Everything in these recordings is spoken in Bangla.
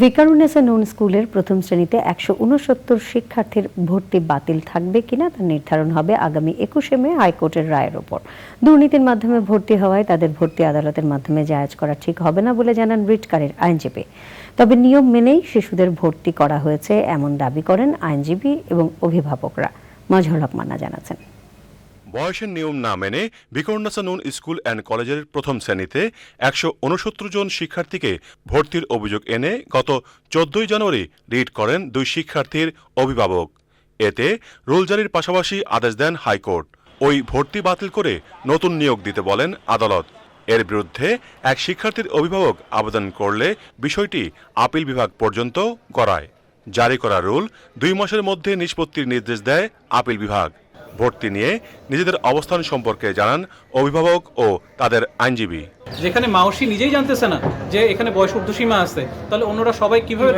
ভিকারুনেসা নন স্কুলের প্রথম শ্রেণীতে একশো উনসত্তর শিক্ষার্থীর ভর্তি বাতিল থাকবে কিনা তা নির্ধারণ হবে আগামী একুশে মে হাইকোর্টের রায়ের ওপর। দুর্নীতির মাধ্যমে ভর্তি হওয়ায় তাদের ভর্তি আদালতের মাধ্যমে জায়াজ করা ঠিক হবে না বলে জানান রিটকারের আইনজীবী। তবে নিয়ম মেনেই শিশুদের ভর্তি করা হয়েছে এমন দাবি করেন আইনজীবী এবং অভিভাবকরা। মজহর মান্না জানাচ্ছেন। বয়সের নিয়ম না মেনে বিকর্ণাসা নুন স্কুল অ্যান্ড কলেজের প্রথম শ্রেণীতে একশো উনসত্তর জন শিক্ষার্থীকে ভর্তির অভিযোগ এনে গত চোদ্দই জানুয়ারি রিট করেন দুই শিক্ষার্থীর অভিভাবক। এতে রুল জারির পাশাপাশি আদেশ দেন হাইকোর্ট। ওই ভর্তি বাতিল করে নতুন নিয়োগ দিতে বলেন আদালত। এর বিরুদ্ধে এক শিক্ষার্থীর অভিভাবক আবেদন করলে বিষয়টি আপিল বিভাগ পর্যন্ত গড়ায়। জারি করা রুল দুই মাসের মধ্যে নিষ্পত্তির নির্দেশ দেয় আপিল বিভাগ। ভর্তি নিয়ে নিজেদের অবস্থান সম্পর্কে জানান অভিভাবক ও তাদের আইনজীবী। যেখানে মাওসি নিজেই জানতেছে না যে এখানে বয়স ঊর্ধ্বসীমা আছে তাহলে অন্যরা সবাই কীভাবে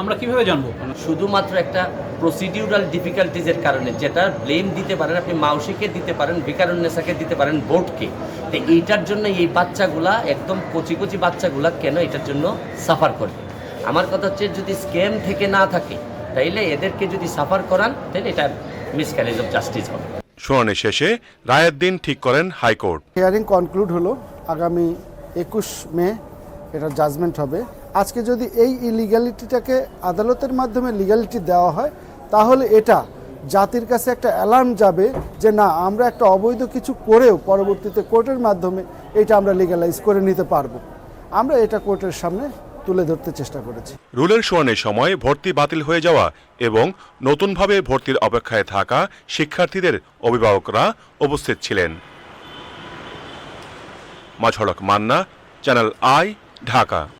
আমরা কীভাবে জানব? শুধুমাত্র একটা প্রসিডিউরাল ডিফিকাল্টিজের কারণে যেটা ব্লেম দিতে পারেন আপনি মাউসিকে দিতে পারেন বিকারুন্নেসাকে দিতে পারেন বোর্ডকে। তো এইটার জন্য এই বাচ্চাগুলা একদম কচি কচি বাচ্চাগুলা কেন এটার জন্য সাফার করবে আমার কথা হচ্ছে যদি স্ক্যাম থেকে না থাকে তাইলে এদেরকে যদি সাফার করান তাহলে এটা মিসক্যারেজ অফ জাস্টিস হবে। শুনানি শেষে রায়ের দিন ঠিক করেন হাইকোর্ট। হিয়ারিং কনক্লুড হলো আগামী একুশ মে এটা জাজমেন্ট হবে। আজকে যদি এই ইলিগ্যালিটিটাকে আদালতের মাধ্যমে লিগ্যালিটি দেওয়া হয় তাহলে এটা জাতির কাছে একটা অ্যালার্ম যাবে যে না আমরা একটা অবৈধ কিছু করেও পরবর্তীতে কোর্টের মাধ্যমে এটা আমরা লিগ্যালাইজ করে নিতে পারব। আমরা এটা কোর্টের সামনে তুলে ধরতে চেষ্টা করেছি। রুলের শুনানির সময় ভর্তি বাতিল হয়ে যাওয়া এবং নতুনভাবে ভর্তির অপেক্ষায় থাকা শিক্ষার্থীদের অভিভাবকরা উপস্থিত ছিলেন। মাঝড়ক মান্না, চ্যানেল আই, ঢাকা।